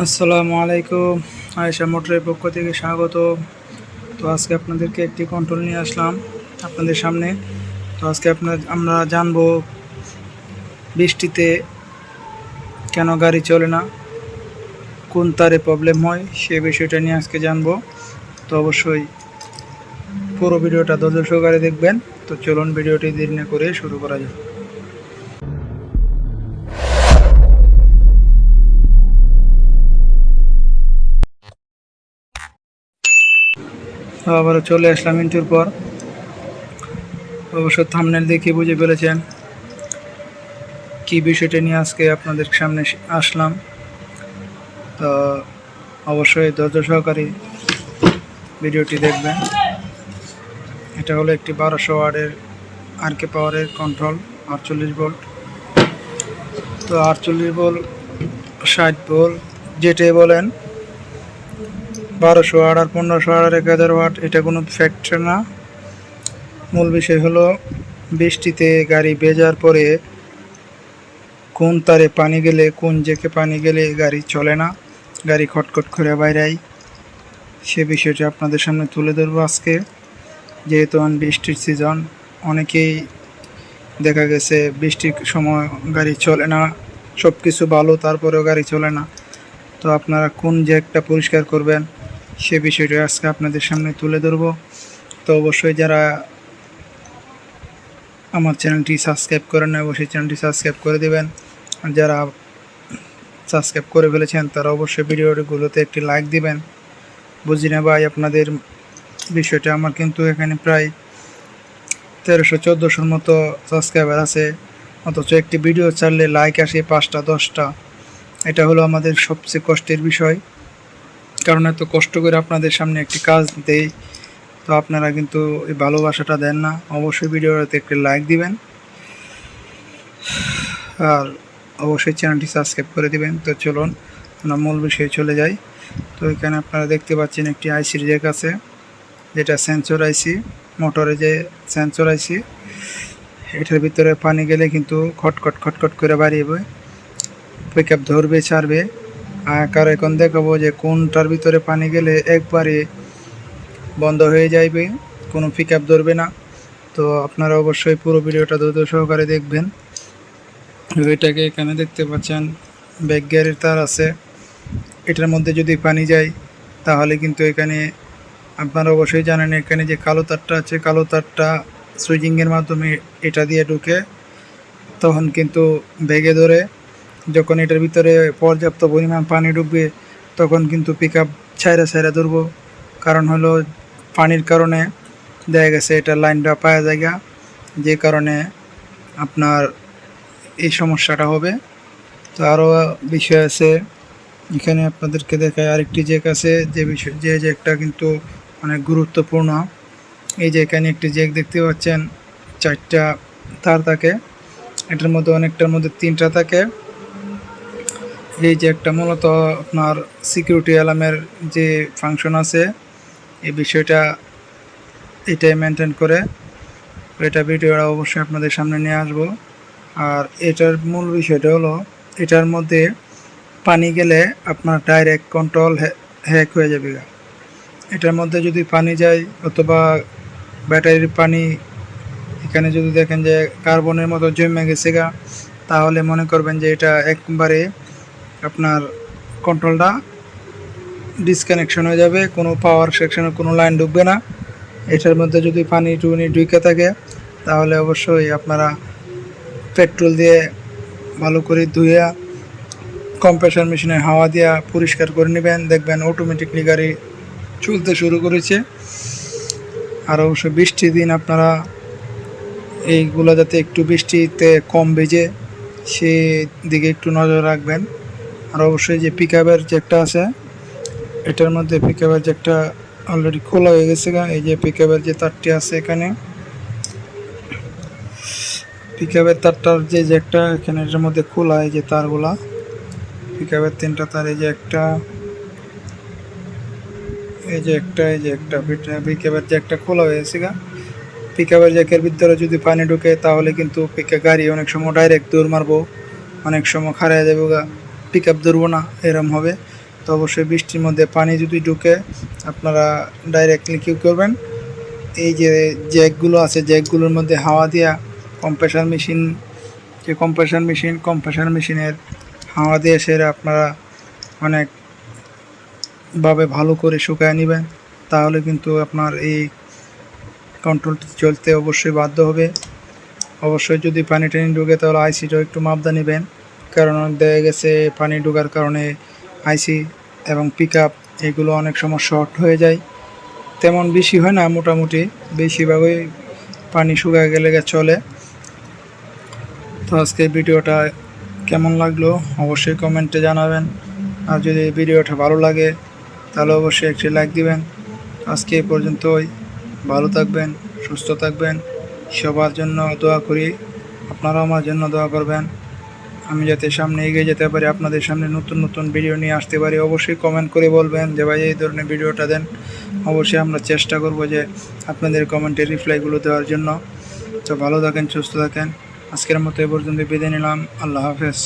আসসালামু আলাইকুম, আয়েশা মোটরের পক্ষ থেকে স্বাগত। তো আজকে আপনাদেরকে একটি কন্ট্রোল নিয়ে আসলাম আপনাদের সামনে। তো আজকে আপনার, আমরা জানব বৃষ্টিতে কেন গাড়ি চলে না, কোন তারে প্রবলেম হয়, সে বিষয়টা নিয়ে আজকে জানব। তো অবশ্যই পুরো ভিডিওটা ধৈর্য সহকারে দেখবেন। তো চলুন ভিডিওটি দেরি না করে শুরু করা যাক। আবারও চলে আসলাম ইন্টুর পর। অবশ্য থামনেল দেখে বুঝে ফেলেছেন কি বিষয়টা নিয়ে আজকে আপনাদের সামনে আসলাম। তো অবশ্যই ধৈর্য সহকারে ভিডিওটি দেখবেন। এটা হলো একটি বারোশো ওয়ার্ডের আর কে পাওয়ারের কন্ট্রোল আটচল্লিশ ভোল্ট তো আটচল্লিশ ভোল্ট ষাট ভোল্ট যেটাই বলেন বারোশো ওয়াট আর পনেরোশো ওয়াট আর এক হাজার ওয়াট এটা কোনো ফ্যাক্টর না। মূল বিষয় হলো, বৃষ্টিতে গাড়ি ভেজার পরে কোন তারে পানি গেলে, কোন জেকে পানি গেলে গাড়ি চলে না। গাড়ি খটখট করে বাইরাই। সে বিষয়টি আপনাদের সামনে তুলে ধরবো আজকে। যেহেতু বৃষ্টির সিজন অনেকেই দেখা গেছে বৃষ্টির সময় গাড়ি চলে না সব কিছু ভালো, তারপরেও গাড়ি চলে না। তো আপনারা কোন জ্যাকটা পরিষ্কার করবেন সে বিষয়টি আজকে আপনাদের সামনে তুলে ধরবো। তো অবশ্যই যারা আমার চ্যানেলটি সাবস্ক্রাইব করেন না অবশ্যই চ্যানেলটি সাবস্ক্রাইব করে দেবেন। যারা সাবস্ক্রাইব করে ফেলেছেন, তারা অবশ্যই ভিডিওগুলোতে একটি লাইক দিবেন। বুঝি না ভাই আপনাদের বিষয়টা? আমার কিন্তু এখানে প্রায় তেরোশো চোদ্দোশোর মতো সাবস্ক্রাইবার আছে। অথচ একটি ভিডিও ছাড়লে লাইক আসে পাঁচটা, দশটা। এটা হলো আমাদের সবচেয়ে কষ্টের বিষয়। কারণ এত কষ্ট করে আপনাদের সামনে একটি কাজ দেই, তো আপনারা কিন্তু এই ভালোবাসাটা দেন না। অবশ্যই ভিডিওটাতে একটি লাইক দিবেন। আর অবশ্যই চ্যানেলটি সাবস্ক্রাইব করে দিবেন। তো চলুন, আমরা মূল বিষয়ে চলে যাই। তো এখানে আপনারা দেখতে পাচ্ছেন একটি আইসির জ্যাক আছে। যেটা সেন্সর আইসি মোটরে যে সেন্সর আইসি এটার ভিতরে পানি গেলে কিন্তু খটখট খটখট করে বাড়িয়ে পিক আপ ধরবে, ছাড়বে। আর এখন দেখাবো যে কোনটার ভিতরে পানি গেলে একবারে বন্ধ হয়ে যাইবে, কোনো পিক আপ ধরবে না। তো আপনারা অবশ্যই পুরো ভিডিওটা দ্রুত সহকারে দেখবেন। এটাকে এখানে দেখতে পাচ্ছেন ব্যাক গিয়ারের তার আছে। এটার মধ্যে যদি পানি যায়, তাহলে কিন্তু এখানে আপনারা অবশ্যই জানেন এখানে যে কালো তারটা আছে, কালো তারটা সুইচিংয়ের মাধ্যমে এটা দিয়ে ঢুকে, তখন কিন্তু ব্যাগে ধরে যখন এটার ভিতরে পর্যাপ্ত পরিমাণ পানি ঢুকবে, তখন কিন্তু পিক আপ ছাইরা ছাইরা ধরবো। কারণ হলো পানির কারণে দেখা গেছে এটা লাইনটা পাওয়া জায়গা, যে কারণে আপনার এই সমস্যাটা হবে। তো আরও বিষয় আছে, এখানে আপনাদেরকে দেখায় আরেকটি জেক আছে, যে বিষয় যে জেকটা কিন্তু অনেক গুরুত্বপূর্ণ। এই যে এখানে একটি জেক দেখতে পাচ্ছেন, চারটা তার থাকে। এটার মধ্যে অনেকটার মধ্যে তিনটা থাকে। এই যে একটা মূলত আপনার সিকিউরিটি অ্যালার্মের যে ফাংশন আছে, এই বিষয়টা এটাই মেনটেন করে। এটা ভিডিওটা অবশ্যই আপনাদের সামনে নিয়ে আসব। আর এটার মূল বিষয়টা হলো, এটার মধ্যে পানি গেলে আপনার ডাইরেক্ট কন্ট্রোল হ্যাক হয়ে যাবে। এটার মধ্যে যদি পানি যায় অথবা ব্যাটারির পানি, এখানে যদি দেখেন যে কার্বনের মতো জমে গেছে গা, তাহলে মনে করবেন যে এটা একবারে আপনার কন্ট্রোলটা ডিসকানেকশন হয়ে যাবে, কোনো পাওয়ার সেকশনে কোনো লাইন ঢুকবে না। এটার মধ্যে যদি পানি টুনি ঢুকে থাকে, তাহলে অবশ্যই আপনারা পেট্রোল দিয়ে ভালো করে ধুইয়া কম্প্রেসার মেশিনে হাওয়া দিয়া পরিষ্কার করে নেবেন। দেখবেন অটোমেটিকলি গাড়ি চলতে শুরু করেছে। আর অবশ্য বৃষ্টির দিন আপনারা এইগুলো যাতে একটু বৃষ্টিতে কম বেজে সে দিকে একটু নজর রাখবেন। আর অবশ্যই যে পিক আপের জ্যাকটা আছে, এটার মধ্যে পিক আপের জ্যাকটা অলরেডি খোলা হয়ে গেছে এই যে পিক আপের যে তারটি আছে এখানে। পিক আপের তারটার যে জ্যাকটা এখানে এটার মধ্যে খোলা এই যে তারগুলা। পিক আপের তিনটা তার, এই যে একটা, এই যে একটা, এই যে একটা পিক আপের জ্যাকটা খোলা হয়ে গেছে গা। পিক আপের জ্যাকের ভিতরে যদি পানি ঢুকে, তাহলে কিন্তু পিক গাড়ি অনেক সময় ডাইরেক্ট দৌড় মারবো, অনেক সময় খারাই যাব গা। পিক আপ ধরবো না, এরম হবে। তো অবশ্যই বৃষ্টির মধ্যে পানি যদি ঢুকে, আপনারা ডাইরেক্টলি কী করবেন। এই যে জ্যাকগুলো আছে জ্যাকগুলোর মধ্যে হাওয়া দেওয়া কম্প্রেসার মেশিন যে কম্প্রেসার মেশিন কম্প্রেসার মেশিনের হাওয়া দিয়ে সেরে আপনারা অনেক ভাবে ভালো করে শুকায় নেবেন। তাহলে কিন্তু আপনার এই কন্ট্রোলটি চলতে অবশ্যই বাধ্য হবে। অবশ্যই যদি পানি টানি ঢুকে, তাহলে আইসিটাও একটু মাপদা নেবেন। কারণ দেখা গেছে পানি ঢোকার কারণে আইসি এবং পিক এগুলো অনেক সময় শর্ট হয়ে যায়। তেমন বেশি হয় না, মোটামুটি বেশিরভাগই পানি শুকায় গেলে চলে। তো আজকে ভিডিওটা কেমন লাগল অবশ্যই কমেন্টে জানাবেন। আর যদি ভিডিওটা ভালো লাগে, তাহলে অবশ্যই একটি লাইক দিবেন। আজকে এই পর্যন্তই। ভালো থাকবেন, সুস্থ থাকবেন। সবার জন্য দোয়া করি। আপনারাও আমার জন্য দোয়া করবেন। আমি যাতে সামনে এগিয়ে যেতে পারি, আপনাদের সামনে নতুন নতুন ভিডিও নিয়ে আসতে পারি, অবশ্যই কমেন্ট করে বলবেন যে, ভাই, এই ধরনের ভিডিওটা দেন। অবশ্যই আমরা চেষ্টা করব যে, আপনাদের কমেন্টের রিপ্লাইগুলো দেওয়ার জন্য। তো ভালো থাকেন, সুস্থ থাকেন। আজকের মতো এ পর্যন্ত বিদায় নিলাম। আল্লাহ হাফেজ।